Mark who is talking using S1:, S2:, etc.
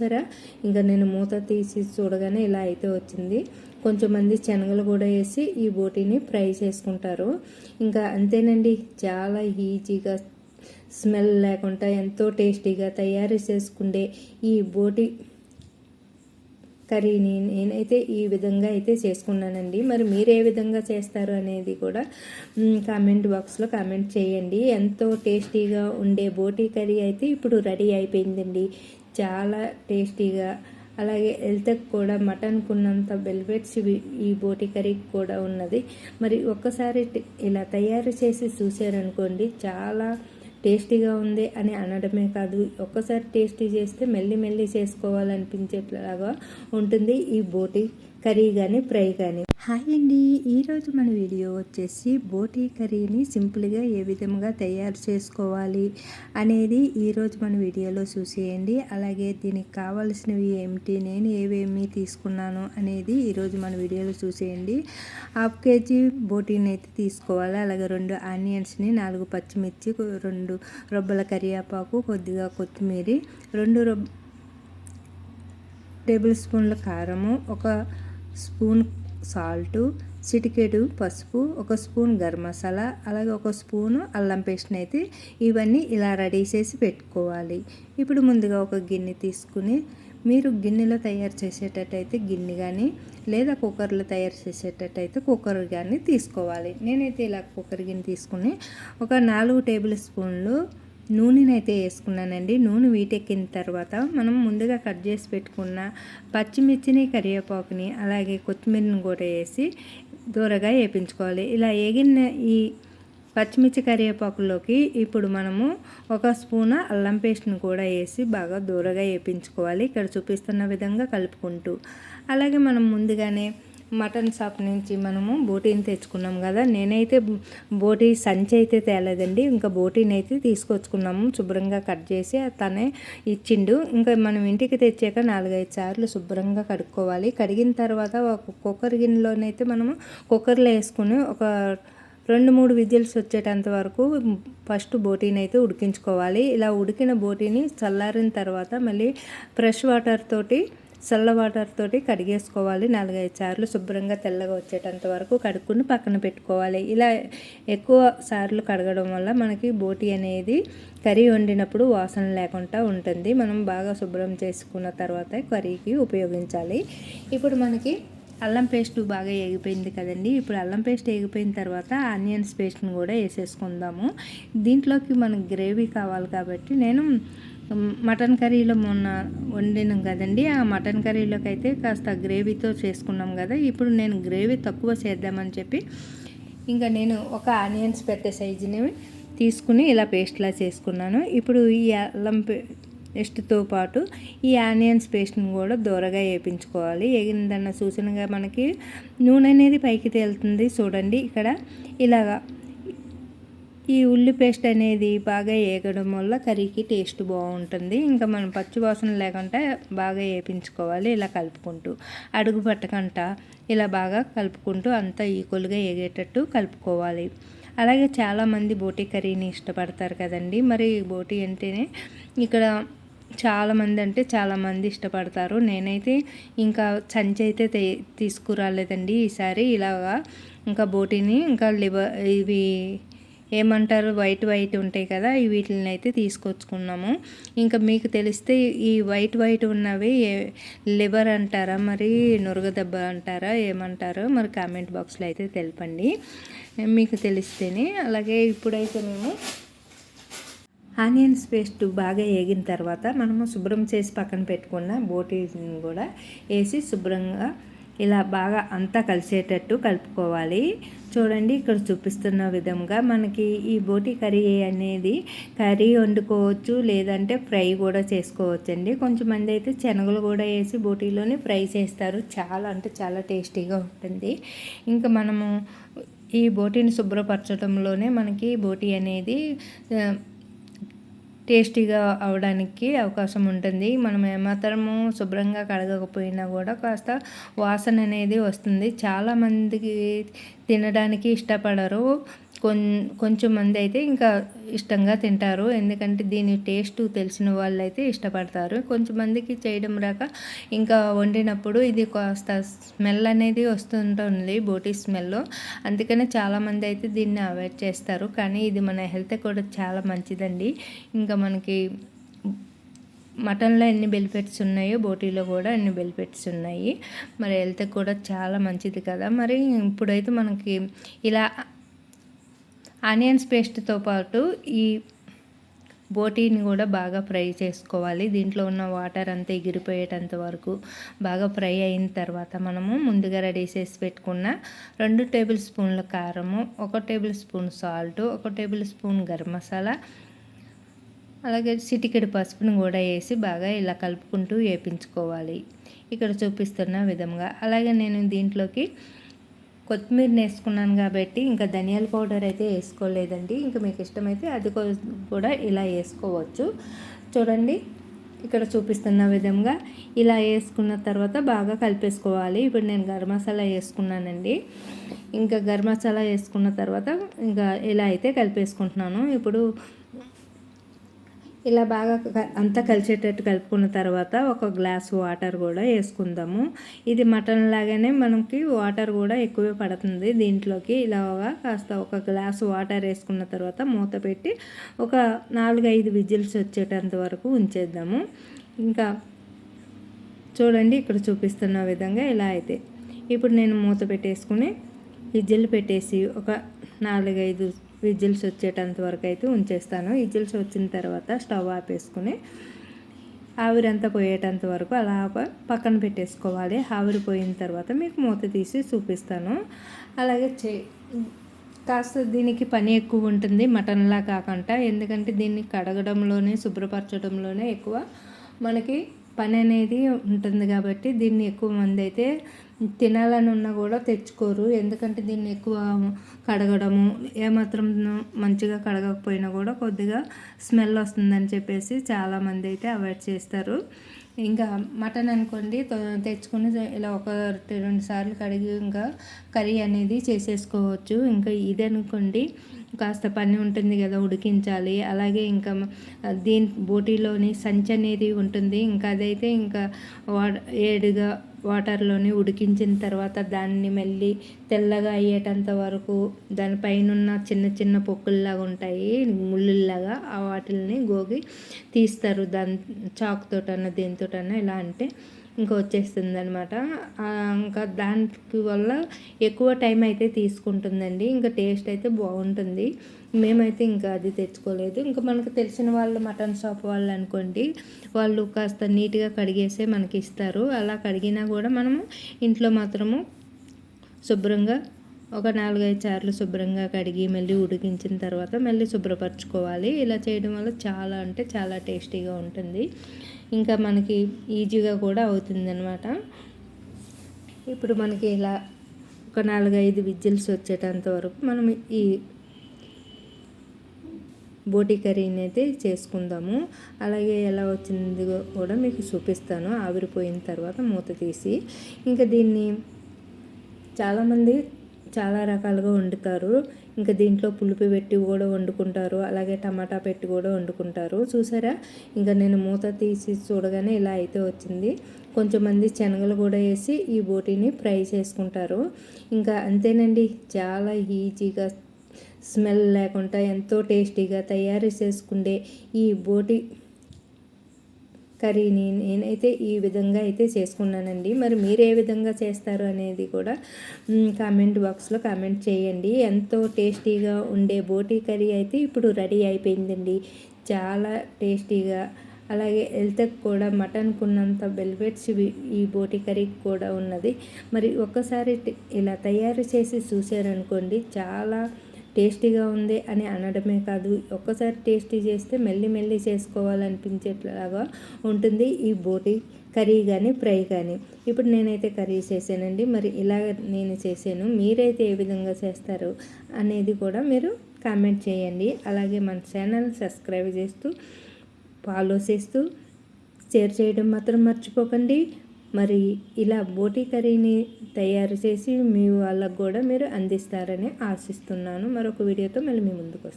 S1: సరే ఇంకా నేను మూత తీసి చూడగానే ఇలా అయితే వచ్చింది. కొంచెం మంది శనగలు కూడా వేసి ఈ బోటీని ఫ్రై చేసుకుంటారు. ఇంకా అంతేనండి చాలా ఈజీగా స్మెల్ లేకుండా ఎంతో టేస్టీగా తయారు చేసుకుండే ఈ బోటి కర్రీని నేనైతే ఈ విధంగా అయితే చేసుకున్నానండి. మరి మీరు ఏ విధంగా చేస్తారు అనేది కూడా కామెంట్ బాక్స్లో కామెంట్ చేయండి. ఎంతో టేస్టీగా ఉండే బోటీ కర్రీ అయితే ఇప్పుడు రెడీ అయిపోయిందండి. చాలా టేస్టీగా అలాగే హెల్త్కి కూడా మటన్కు ఉన్నంత ఈ బోటి కర్రీకి కూడా ఉన్నది. మరి ఒక్కసారి ఇలా తయారు చేసి చూశారనుకోండి చాలా టేస్టీగా ఉంది అని అనడమే కాదు ఒక్కసారి టేస్టీ చేస్తే మెల్లి మెల్లి చేసుకోవాలనిపించేలాగా ఉంటుంది ఈ బోటి కర్రీ కానీ ఫ్రై కానీ హాయ్ అండి. ఈరోజు మన వీడియో వచ్చేసి బోటీ కర్రీని సింపుల్గా ఏ విధంగా తయారు చేసుకోవాలి అనేది ఈరోజు మన వీడియోలో చూసేయండి. అలాగే దీనికి కావాల్సినవి ఏమిటి నేను ఏవేమి తీసుకున్నాను అనేది ఈరోజు మన వీడియోలో చూసేయండి. హాఫ్ కేజీ బోటీని అయితే తీసుకోవాలి. అలాగే రెండు ఆనియన్స్ని నాలుగు పచ్చిమిర్చి రెండు రొబ్బల కరివేపాకు కొద్దిగా కొత్తిమీర రెండు రొబ్బ టేబుల్ స్పూన్ల కారము ఒక స్పూన్ సాల్టు చిటికెడు పసుపు ఒక స్పూన్ గరం మసాలా అలాగే ఒక స్పూను అల్లం పేస్ట్ని అయితే ఇవన్నీ ఇలా రెడీ చేసి పెట్టుకోవాలి. ఇప్పుడు ముందుగా ఒక గిన్నె తీసుకుని మీరు గిన్నెలో తయారు చేసేటట్టయితే గిన్నె కానీ లేదా కుక్కర్లో తయారు చేసేటట్టయితే కుక్కర్ కానీ తీసుకోవాలి. నేనైతే ఇలా కుక్కర్ గిన్నె తీసుకుని ఒక నాలుగు టేబుల్ స్పూన్లు నూనెనైతే వేసుకున్నానండి. నూనె వీటెక్కిన తర్వాత మనం ముందుగా కట్ చేసి పెట్టుకున్న పచ్చిమిర్చిని కరివేపాకుని అలాగే కొత్తిమీరని కూడా వేసి దూరగా వేపించుకోవాలి. ఇలా వేగిన ఈ పచ్చిమిర్చి కరివేపాకులోకి ఇప్పుడు మనము ఒక స్పూన్ అల్లం పేస్ట్ని కూడా వేసి బాగా దూరగా వేపించుకోవాలి. ఇక్కడ చూపిస్తున్న విధంగా కలుపుకుంటూ. అలాగే మనం ముందుగానే మటన్ షాప్ నుంచి మనము బోటీని తెచ్చుకున్నాం కదా. నేనైతే బోటీ సంచి అయితే తేలేదండి. ఇంకా బోటీని అయితే తీసుకొచ్చుకున్నాము. శుభ్రంగా కట్ చేసి తనే ఇచ్చిండు. ఇంకా మనం ఇంటికి తెచ్చాక నాలుగైదు సార్లు శుభ్రంగా కడుక్కోవాలి. కడిగిన తర్వాత ఒక కుక్కర్ గిన్నెలోనైతే మనము కుక్కర్లో వేసుకుని ఒక రెండు మూడు విజిల్స్ వచ్చేటంత వరకు ఫస్ట్ బోటీని అయితే ఉడికించుకోవాలి. ఇలా ఉడికిన బోటీని చల్లారిన తర్వాత మళ్ళీ ఫ్రెష్ వాటర్ తోటి చల్ల వాటర్ తోటి కడిగేసుకోవాలి. నాలుగైదు సార్లు శుభ్రంగా తెల్లగా వచ్చేటంత వరకు కడుక్కుని పక్కన పెట్టుకోవాలి. ఇలా ఎక్కువ సార్లు కడగడం వల్ల మనకి బోటి అనేది కర్రీ వండినప్పుడు వాసన లేకుండా ఉంటుంది. మనం బాగా శుభ్రం చేసుకున్న తర్వాత కర్రీకి ఉపయోగించాలి. ఇప్పుడు మనకి అల్లం పేస్ట్ బాగా ఎగిపోయింది కదండి. ఇప్పుడు అల్లం పేస్ట్ ఎగిపోయిన తర్వాత ఆనియన్స్ పేస్ట్ని కూడా వేసేసుకుందాము. దీంట్లోకి మనకు గ్రేవీ కావాలి కాబట్టి నేను మటన్ కర్రీలో మొన్న వండినాం కదండి. ఆ మటన్ కర్రీలోకి అయితే కాస్త గ్రేవీతో చేసుకున్నాం కదా. ఇప్పుడు నేను గ్రేవీ తక్కువ చేద్దామని చెప్పి ఇంకా నేను ఒక ఆనియన్స్ పెద్ద సైజుని తీసుకుని ఇలా పేస్ట్లా చేసుకున్నాను. ఇప్పుడు ఈ అల్లం పేస్ట్తో పాటు ఈ ఆనియన్స్ పేస్ట్ని కూడా దూరగా వేయించుకోవాలి ఎగిందన్న సూచనగా మనకి నూనె అనేది పైకి తేలుతుంది చూడండి. ఇక్కడ ఇలాగా ఈ ఉల్లి పేస్ట్ అనేది బాగా వేగడం వల్ల కర్రీకి టేస్ట్ బాగుంటుంది. ఇంకా మనం పచ్చి వాసన లేకుండా బాగా వేపించుకోవాలి ఇలా కలుపుకుంటూ అడుగు పట్టకుండా ఇలా బాగా కలుపుకుంటూ అంతా ఈక్వల్గా వేగేటట్టు కలుపుకోవాలి. అలాగే చాలామంది బోటీ కర్రీని ఇష్టపడతారు కదండి. మరి బోటీ అంటేనే ఇక్కడ చాలామంది అంటే చాలామంది ఇష్టపడతారు. నేనైతే ఇంకా సంచి అయితే తీసుకురాలేదండి. ఈసారి ఇలాగా ఇంకా బోటీని ఇంకా లివర్ ఇవి ఏమంటారు? వైట్ వైట్ ఉంటాయి కదా ఈ వీటిని అయితే తీసుకొచ్చుకున్నాము. ఇంకా మీకు తెలిస్తే ఈ వైట్ వైట్ ఉన్నవి లివర్ అంటారా? మరి నురగ దెబ్బ అంటారా? ఏమంటారో మరి కామెంట్ బాక్స్లో అయితే తెలపండి. మీకు తెలిస్తేనే. అలాగే ఇప్పుడైతే మేము ఆనియన్స్ పేస్ట్ బాగా వేగిన తర్వాత మనము శుభ్రం చేసి పక్కన పెట్టుకున్న బోటీని కూడా వేసి శుభ్రంగా ఇలా బాగా అంతా కలిసేటట్టు కలుపుకోవాలి. చూడండి ఇక్కడ చూపిస్తున్న విధంగా మనకి ఈ బోటి కర్రీ అనేది కర్రీ వండుకోవచ్చు లేదంటే ఫ్రై కూడా చేసుకోవచ్చు అండి కొంచెమంది అయితే శనగలు కూడా వేసి బోటీలోనే ఫ్రై చేస్తారు. చాలా అంటే చాలా టేస్టీగా ఉంటుంది. ఇంకా మనము ఈ బోటీని శుభ్రపరచడంలోనే మనకి బోటీ అనేది టేస్టీగా అవడానికి అవకాశం ఉంటుంది. మనం ఏమాత్రము శుభ్రంగా కడగకపోయినా కూడా కాస్త వాసన అనేది వస్తుంది. చాలామందికి తినడానికి ఇష్టపడరు. కొం కొంచెం మంది అయితే ఇంకా ఇష్టంగా తింటారు. ఎందుకంటే దీని టేస్ట్ తెలిసిన వాళ్ళు అయితే ఇష్టపడతారు. కొంచెం మందికి చేయడం రాక ఇంకా వండినప్పుడు ఇది కాస్త స్మెల్ అనేది వస్తుంటుంది బోటీ స్మెల్. అందుకనే చాలామంది అయితే దీన్ని అవాయిడ్ చేస్తారు. కానీ ఇది మన హెల్త్ కూడా చాలా మంచిదండి. ఇంకా మనకి మటన్లో ఎన్ని బెనిఫిట్స్ ఉన్నాయో బోటీలో కూడా ఎన్ని బెనిఫిట్స్ ఉన్నాయి. మరి హెల్త్ కూడా చాలా మంచిది కదా. మరి ఇప్పుడైతే మనకి ఇలా ఆనియన్స్ పేస్ట్తో పాటు ఈ బోటీని కూడా బాగా ఫ్రై చేసుకోవాలి. దీంట్లో ఉన్న వాటర్ అంతా ఎగిరిపోయేటంత వరకు బాగా ఫ్రై అయిన తర్వాత మనము ముందుగా రెడీ చేసి పెట్టుకున్న రెండు టేబుల్ స్పూన్ల కారము ఒక టేబుల్ స్పూన్ సాల్ట్ ఒక టేబుల్ స్పూన్ గరం మసాలా అలాగే చిటికెడు పసుపును కూడా వేసి బాగా ఇలా కలుపుకుంటూ వేపించుకోవాలి. ఇక్కడ చూపిస్తున్న విధంగా. అలాగే నేను దీంట్లోకి కొత్తిమీర వేసుకున్నాను కాబట్టి ఇంకా ధనియాల పౌడర్ అయితే వేసుకోలేదండి. ఇంకా మీకు ఇష్టమైతే అది కూడా ఇలా వేసుకోవచ్చు. చూడండి ఇక్కడ చూపిస్తున్న విధంగా ఇలా వేసుకున్న తర్వాత బాగా కలిపేసుకోవాలి. ఇప్పుడు నేను గరం మసాలా వేసుకున్నానండి. ఇంకా గరం మసాలా వేసుకున్న తర్వాత ఇంకా ఇలా అయితే కలిపేసుకుంటున్నాను. ఇప్పుడు ఇలా బాగా అంతా కలిసేటట్టు కలుపుకున్న తర్వాత ఒక గ్లాస్ వాటర్ కూడా వేసుకుందాము. ఇది మటన్ లాగానే మనకి వాటర్ కూడా ఎక్కువే పడుతుంది. దీంట్లోకి ఇలాగా కాస్త ఒక గ్లాస్ వాటర్ వేసుకున్న తర్వాత మూత పెట్టి ఒక నాలుగు ఐదు విజిల్స్ వచ్చేటంత వరకు ఉంచేద్దాము. ఇంకా చూడండి ఇక్కడ చూపిస్తున్న విధంగా ఇలా అయితే. ఇప్పుడు నేను మూత పెట్టేసుకుని విజిల్ పెట్టేసి ఒక నాలుగైదు విజిల్స్ వచ్చేటంత వరకు అయితే ఉంచేస్తాను. విజిల్స్ వచ్చిన తర్వాత స్టవ్ ఆపేసుకుని ఆవిరంతా పోయేటంత వరకు అలా పక్కన పెట్టేసుకోవాలి. ఆవిరి పోయిన తర్వాత మీకు మూత తీసి చూపిస్తాను. అలాగే చే కాస్త దీనికి పని ఎక్కువ ఉంటుంది మటన్లా కాకుండా. ఎందుకంటే దీన్ని కడగడంలోనే శుభ్రపరచడంలోనే ఎక్కువ మనకి పని అనేది ఉంటుంది కాబట్టి దీన్ని ఎక్కువ మంది అయితే తినాలని ఉన్నా కూడా తెచ్చుకోరు. ఎందుకంటే దీన్ని ఎక్కువ కడగడము ఏమాత్రం మంచిగా కడగకపోయినా కూడా కొద్దిగా స్మెల్ వస్తుందని చెప్పేసి చాలామంది అయితే అవాయిడ్ చేస్తారు. ఇంకా మటన్ అనుకోండి తెచ్చుకొని ఇలా ఒక రెండు సార్లు కడిగి ఇంకా కర్రీ అనేది చేసేసుకోవచ్చు. ఇంకా ఇది అనుకోండి కాస్త పని ఉంటుంది కదా ఉడికించాలి. అలాగే ఇంకా దీని బోటీలోని సంచి అనేది ఉంటుంది. ఇంకా అదైతే ఇంకా వాడ ఏడుగా వాటర్లోని ఉడికించిన తర్వాత దాన్ని మళ్ళీ తెల్లగా అయ్యేటంత వరకు దానిపైన ఉన్న చిన్న చిన్న పొక్కుల్లాగా ఉంటాయి ముళ్ళుల్లాగా ఆ వాటిల్ని గోగి తీస్తారు. దాని చాకుతోటన్నా దేనితోటన్నా ఇలా అంటే ఇంకా వచ్చేస్తుంది అనమాట ఇంకా దానికి వల్ల ఎక్కువ టైం అయితే తీసుకుంటుందండి. ఇంకా టేస్ట్ అయితే బాగుంటుంది. మేమైతే ఇంకా అది తెచ్చుకోలేదు. ఇంకా మనకు తెలిసిన వాళ్ళు మటన్ షాప్ వాళ్ళు అనుకోండి వాళ్ళు కాస్త నీట్గా కడిగేసే మనకి ఇస్తారు. అలా కడిగినా కూడా మనము ఇంట్లో మాత్రము శుభ్రంగా ఒక నాలుగైదు సార్లు శుభ్రంగా కడిగి మళ్ళీ ఉడికించిన తర్వాత మళ్ళీ శుభ్రపరచుకోవాలి. ఇలా చేయడం వల్ల చాలా అంటే చాలా టేస్టీగా ఉంటుంది. ఇంకా మనకి ఈజీగా కూడా అవుతుంది అనమాట ఇప్పుడు మనకి ఇలా ఒక నాలుగైదు విజిల్స్ వచ్చేటంత వరకు మనం ఈ బోటి కర్రీని అయితే చేసుకుందాము. అలాగే ఎలా వచ్చింది కూడా మీకు చూపిస్తాను. ఆవిరిపోయిన తర్వాత మూత తీసి ఇంకా దీన్ని చాలామంది చాలా రకాలుగా వండుతారు. ఇంకా దీంట్లో పులుపు పెట్టి కూడా వండుకుంటారు. అలాగే టమాటా పెట్టి కూడా వండుకుంటారు. చూసారా? ఇంకా నేను మూత తీసి చూడగానే ఇలా అయితే వచ్చింది. కొంచెంమంది శనగలు కూడా వేసి ఈ బోటీని ఫ్రై చేసుకుంటారు. ఇంకా అంతేనండి. చాలా ఈజీగా స్మెల్ లేకుండా ఎంతో టేస్టీగా తయారు చేసుకుండే ఈ బోటి కర్రీని నేనైతే ఈ విధంగా అయితే చేసుకున్నానండి. మరి మీరు ఏ విధంగా చేస్తారు అనేది కూడా కామెంట్ బాక్స్లో కామెంట్ చేయండి. ఎంతో టేస్టీగా ఉండే బోటి కర్రీ అయితే ఇప్పుడు రెడీ అయిపోయిందండి. చాలా టేస్టీగా అలాగే హెల్త్కి కూడా మటన్కు ఉన్నంత బెల్వెట్స్ ఈ బోటి కర్రీ కూడా ఉన్నది. మరి ఒక్కసారి ఇలా తయారు చేసి చూసారనుకోండి చాలా టేస్టీగా ఉంది అని అనడమే కాదు ఒక్కసారి టేస్టీ చేస్తే మెల్లి మెల్లి చేసుకోవాలనిపించేట్లాగా ఉంటుంది ఈ బోటి కర్రీ కానీ ఫ్రై కానీ ఇప్పుడు నేనైతే కర్రీ చేశానండి. మరి ఇలా నేను చేశాను. మీరైతే ఏ విధంగా చేస్తారు అనేది కూడా మీరు కామెంట్ చేయండి. అలాగే మన ఛానల్ సబ్స్క్రైబ్ చేస్తూ ఫాలో చేస్తూ షేర్ చేయడం మాత్రం మర్చిపోకండి. మరి ఇలా బోటీ కర్రీని తయారు చేసి మీ వాళ్ళకు కూడా మీరు అందిస్తారని ఆశిస్తున్నాను. మరొక వీడియోతో మళ్ళీ మీ ముందుకు వస్తాను.